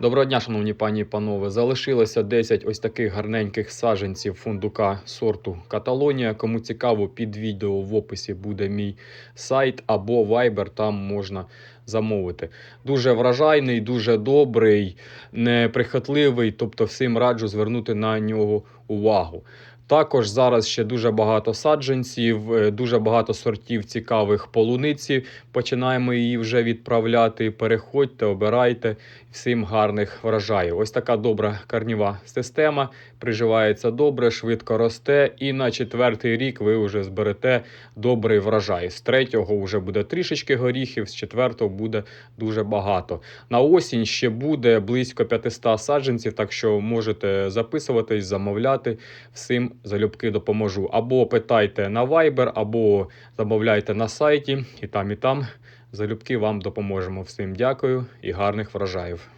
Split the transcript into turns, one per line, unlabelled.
Доброго дня, шановні пані і панове. Залишилося 10 ось таких гарненьких саженців фундука сорту Каталонія. Кому цікаво, під відео в описі буде мій сайт або Viber, там можна замовити. Дуже вражайний, дуже добрий, неприхотливий, тобто всім раджу звернути на нього увагу. Також зараз ще дуже багато саджанців, е, дуже багато сортів цікавих полуниці. Починаємо її вже відправляти. Переходьте, обирайте. Всім гарних врожаїв. Ось така добра карніва система. Приживається добре, швидко росте. І на четвертий рік ви вже зберете добрий врожай. З третього вже буде трішечки горіхів, з четвертого буде дуже багато. На осінь ще буде близько 500 саджанців, так що можете записуватись, замовляти. Всім залюбки допоможу. Або питайте на Viber, або замовляйте на сайті, і там, і там. Залюбки вам допоможемо. Всім дякую і гарних врожаїв.